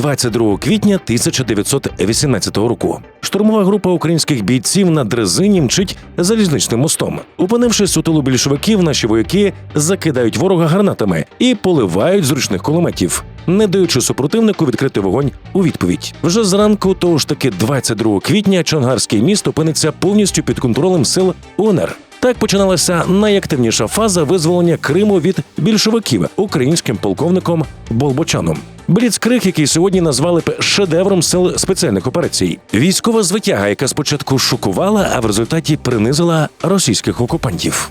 22 квітня 1918 року. Штурмова група українських бійців на дрезині мчить залізничним мостом. Опинившись у тилу більшовиків, наші вояки закидають ворога гранатами і поливають з ручних кулеметів, не даючи супротивнику відкрити вогонь у відповідь. Вже зранку, того ж таки 22 квітня, Чонгарський міст опиниться повністю під контролем сил УНР. Так починалася найактивніша фаза визволення Криму від більшовиків українським полковником Болбочаном. Бліцкриг, який сьогодні назвали б шедевром сил спеціальних операцій, військова звитяга, яка спочатку шокувала, а в результаті принизила російських окупантів.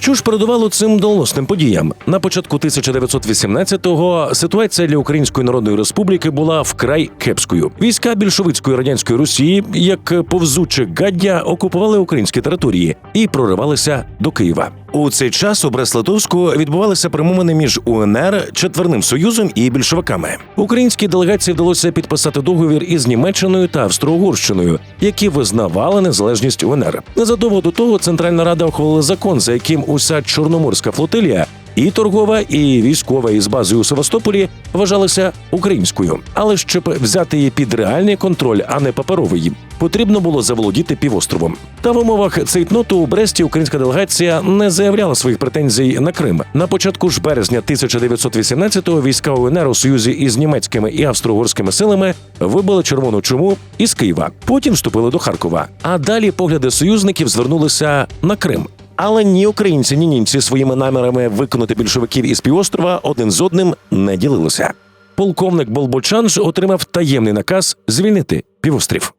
Що ж передувало цим доносним подіям? На початку 1918-го ситуація для Української Народної Республіки була вкрай кепською. Війська більшовицької радянської Росії, як повзуче гаддя, окупували українські території і проривалися до Києва. У цей час у Брест-Литовську відбувалися перемовини між УНР, Четверним Союзом і більшовиками. Українській делегації вдалося підписати договір із Німеччиною та Австро-Угорщиною, які визнавали незалежність УНР. Незадовго до того Центральна Рада ухвалила закон, за яким уся Чорноморська флотилія і торгова, і військова із базою у Севастополі вважалися українською. Але щоб взяти її під реальний контроль, а не паперовий, потрібно було заволодіти півостровом. Та в умовах цейтноту у Бресті українська делегація не заявляла своїх претензій на Крим. На початку ж березня 1918-го війська УНР у союзі із німецькими і австро-угорськими силами вибили червону чуму із Києва. Потім вступили до Харкова. А далі погляди союзників звернулися на Крим. Але ні українці, ні німці своїми намірами виконати більшовиків із півострова один з одним не ділилися. Полковник Болбочан отримав таємний наказ звільнити півострів.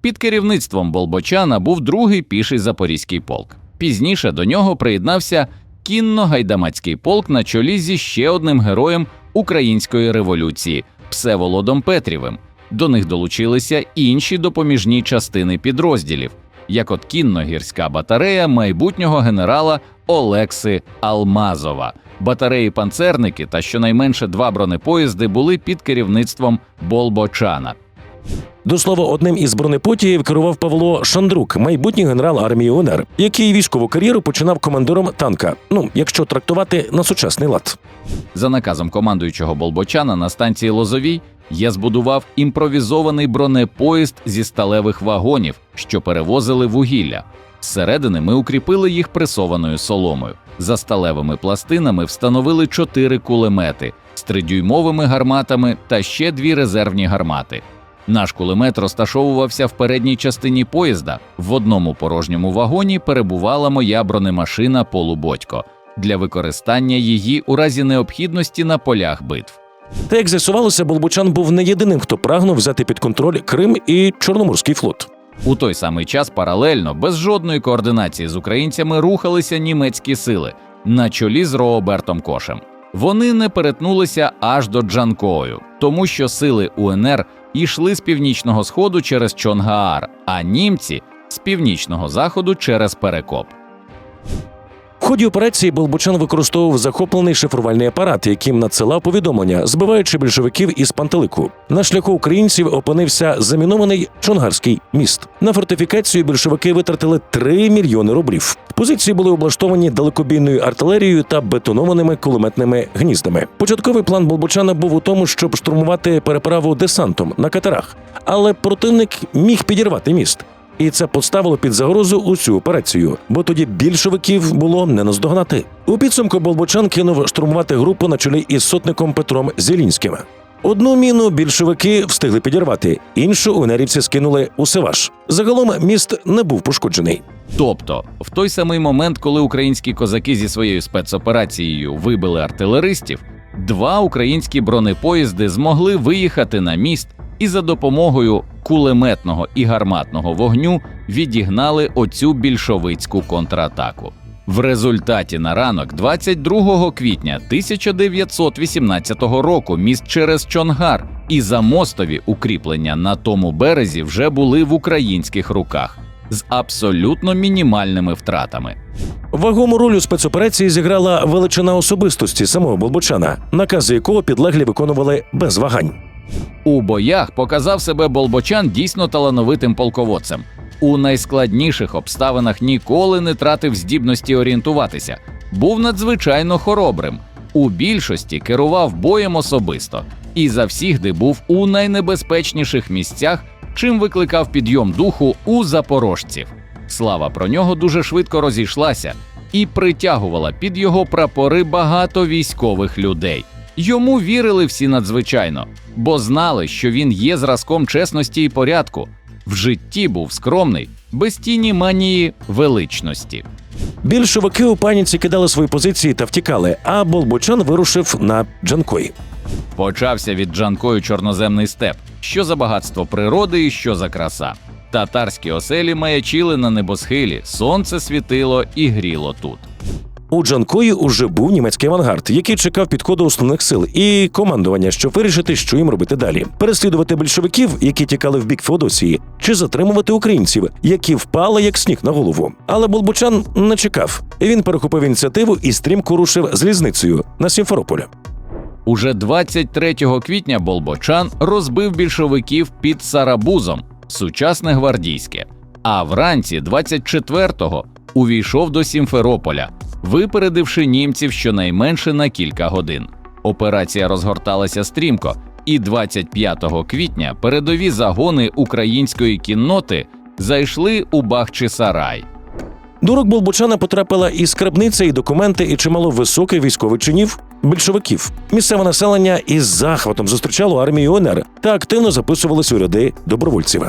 Під керівництвом Болбочана був другий піший запорізький полк. Пізніше до нього приєднався кінно-гайдамацький полк на чолі зі ще одним героєм української революції Всеволодом Петрівим. До них долучилися інші допоміжні частини підрозділів, як от кінно-гірська батарея майбутнього генерала Олекси Алмазова. Батареї панцерники та щонайменше два бронепоїзди були під керівництвом Болбочана. До слова, одним із бронепотіїв керував Павло Шандрук, майбутній генерал армії УНР, який військову кар'єру починав командиром танка. Ну, якщо трактувати на сучасний лад. За наказом командуючого Болбочана на станції Лозовій я збудував імпровізований бронепоїзд зі сталевих вагонів, що перевозили вугілля. Зсередини ми укріпили їх пресованою соломою. За сталевими пластинами встановили чотири кулемети з тридюймовими гарматами та ще дві резервні гармати. Наш кулемет розташовувався в передній частині поїзда. В одному порожньому вагоні перебувала моя бронемашина Полубодько для використання її у разі необхідності на полях битв. Та як з'ясувалося, Болбочан був не єдиним, хто прагнув взяти під контроль Крим і Чорноморський флот. У той самий час паралельно, без жодної координації з українцями, рухалися німецькі сили на чолі з Рообертом Кошем. Вони не перетнулися аж до Джанкою, тому що сили УНР йшли з північного сходу через Чонгаар, а німці з північного заходу через Перекоп. В ході операції Болбочан використовував захоплений шифрувальний апарат, яким надсилав повідомлення, збиваючи більшовиків із пантелику. На шляху українців опинився замінований Чонгарський міст. На фортифікацію більшовики витратили 3 мільйони рублів. Позиції були облаштовані далекобійною артилерією та бетонованими кулеметними гніздами. Початковий план Болбочана був у тому, щоб штурмувати переправу десантом на катерах, але противник міг підірвати міст. І це поставило під загрозу усю операцію, бо тоді більшовиків було не наздогнати. У підсумку Болбочан кинув штурмувати групу на чолі із сотником Петром Зілінським. Одну міну більшовики встигли підірвати, іншу унерівці скинули у Севаш. Загалом міст не був пошкоджений. Тобто, в той самий момент, коли українські козаки зі своєю спецоперацією вибили артилеристів, два українські бронепоїзди змогли виїхати на міст і за допомогою кулеметного і гарматного вогню відігнали оцю більшовицьку контратаку. В результаті на ранок, 22 квітня 1918 року, міст через Чонгар і замостові укріплення на тому березі вже були в українських руках з абсолютно мінімальними втратами. Вагому роль у спецоперації зіграла величина особистості самого Болбочана, накази якого підлеглі виконували без вагань. У боях показав себе Болбочан дійсно талановитим полководцем. У найскладніших обставинах ніколи не тратив здібності орієнтуватися, був надзвичайно хоробрим. У більшості керував боєм особисто. і завсігди був у найнебезпечніших місцях, чим викликав підйом духу у запорожців. Слава про нього дуже швидко розійшлася і притягувала під його прапори багато військових людей. Йому вірили всі надзвичайно, бо знали, що він є зразком чесності і порядку. В житті був скромний, без тіні манії величності. Більшовики у паніці кидали свої позиції та втікали, а Болбочан вирушив на Джанкой. Почався від Джанкою чорноземний степ, що за багатство природи і що за краса. Татарські оселі маячили на небосхилі, сонце світило і гріло тут. У Джанкої уже був німецький авангард, який чекав підходу основних сил і командування, щоб вирішити, що їм робити далі: переслідувати більшовиків, які тікали в бік Феодосії, чи затримувати українців, які впали як сніг на голову. Але Болбочан не чекав. Він перехопив ініціативу і стрімко рушив залізницею на Сімферополь. Уже 23 квітня Болбочан розбив більшовиків під Сарабузом, сучасне гвардійське. А вранці 24-го увійшов до Сімферополя, випередивши німців щонайменше на кілька годин. Операція розгорталася стрімко, і 25 квітня передові загони української кінноти зайшли у Бахчисарай. До рук Болбочана потрапила і скарбниця, і документи, і чимало високих військових чинів більшовиків. Місцеве населення із захватом зустрічало армію УНР та активно записувалися у ряди добровольців.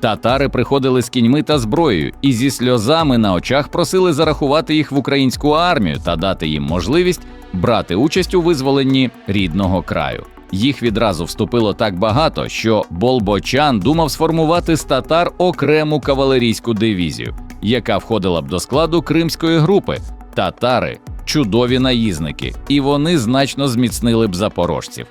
Татари приходили з кіньми та зброєю і зі сльозами на очах просили зарахувати їх в українську армію та дати їм можливість брати участь у визволенні рідного краю. Їх відразу вступило так багато, що Болбочан думав сформувати з татар окрему кавалерійську дивізію, яка входила б до складу кримської групи. Татари чудові наїзники, і вони значно зміцнили б запорожців.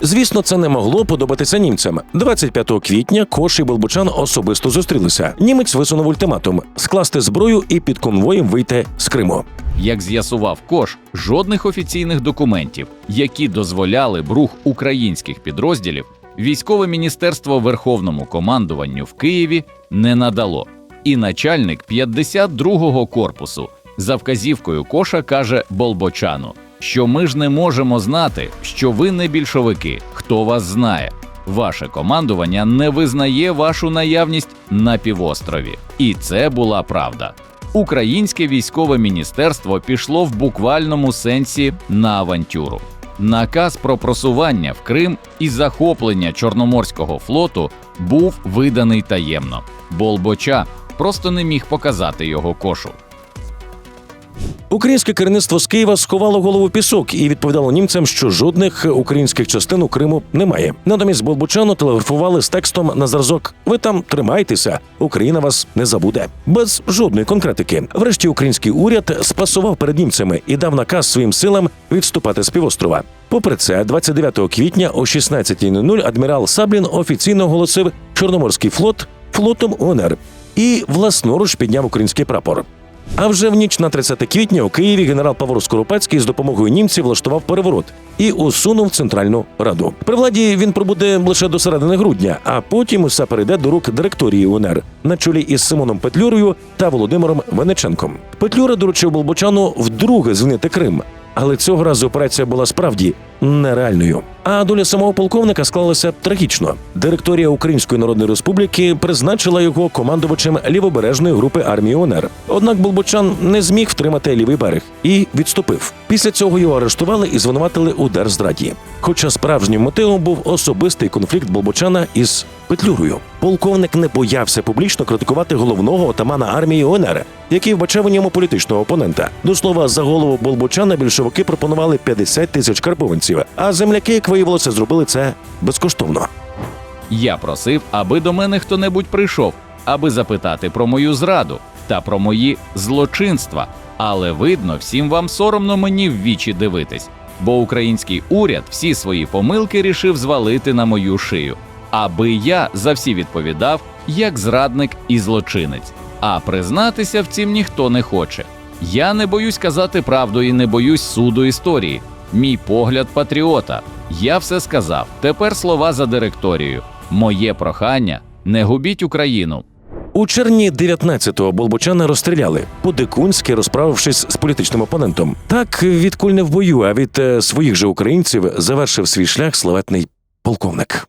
Звісно, це не могло подобатися німцям. 25 квітня Кош і Болбочан особисто зустрілися. Німець висунув ультиматум скласти зброю і під конвоєм вийти з Криму. Як з'ясував Кош, жодних офіційних документів, які дозволяли б рух українських підрозділів, військове міністерство Верховному командуванню в Києві не надало. І начальник 52-го корпусу за вказівкою Коша каже Болбочану, що ми ж не можемо знати, що ви не більшовики, хто вас знає. Ваше командування не визнає вашу наявність на півострові. І це була правда. Українське військове міністерство пішло в буквальному сенсі на авантюру. Наказ про просування в Крим і захоплення Чорноморського флоту був виданий таємно. Болбоча просто не міг показати його кошу. Українське керівництво з Києва сховало голову пісок і відповідало німцям, що жодних українських частин у Криму немає. Натомість Болбочану телеграфували з текстом на зразок: Ви там тримайтеся, Україна вас не забуде. Без жодної конкретики. Врешті український уряд спасував перед німцями і дав наказ своїм силам відступати з півострова. Попри це, 29 квітня о 16.00 адмірал Саблін офіційно оголосив Чорноморський флот флотом УНР і власноруч підняв український прапор. А вже в ніч на 30 квітня у Києві генерал Павло Скоропадський з допомогою німців влаштував переворот і усунув Центральну Раду. При владі він пробуде лише до середини грудня, а потім усе перейде до рук директорії УНР на чолі із Симоном Петлюрою та Володимиром Венеченком. Петлюра доручив Болбочану вдруге звільнити Крим. Але цього разу операція була справді нереальною. А доля самого полковника склалася трагічно. Директорія Української Народної Республіки призначила його командувачем лівобережної групи армії ОНР. Однак Болбочан не зміг втримати лівий берег і відступив. Після цього його арештували і звинуватили у держзраді. Хоча справжнім мотивом був особистий конфлікт Болбочана із Петлюрою. Полковник не боявся публічно критикувати головного отамана армії ОНР, який вбачав у ньому політичного опонента. До слова, за голову Болбочана більшовики пропонували 50 тисяч карбованців, а земляки, як виявилося, зробили це безкоштовно. Я просив, аби до мене хто-небудь прийшов, аби запитати про мою зраду та про мої злочинства. Але видно, всім вам соромно мені в вічі дивитись, бо український уряд всі свої помилки рішив звалити на мою шию, аби я за всі відповідав як зрадник і злочинець. А признатися в цім ніхто не хоче. Я не боюсь казати правду і не боюсь суду історії. Мій погляд патріота. Я все сказав. Тепер слова за директорією. Моє прохання не губіть Україну. У червні 19-го Болбочана розстріляли, по-дикунськи розправившись з політичним опонентом. Так від куль не в бою, а від е, своїх же українців завершив свій шлях славетний полковник.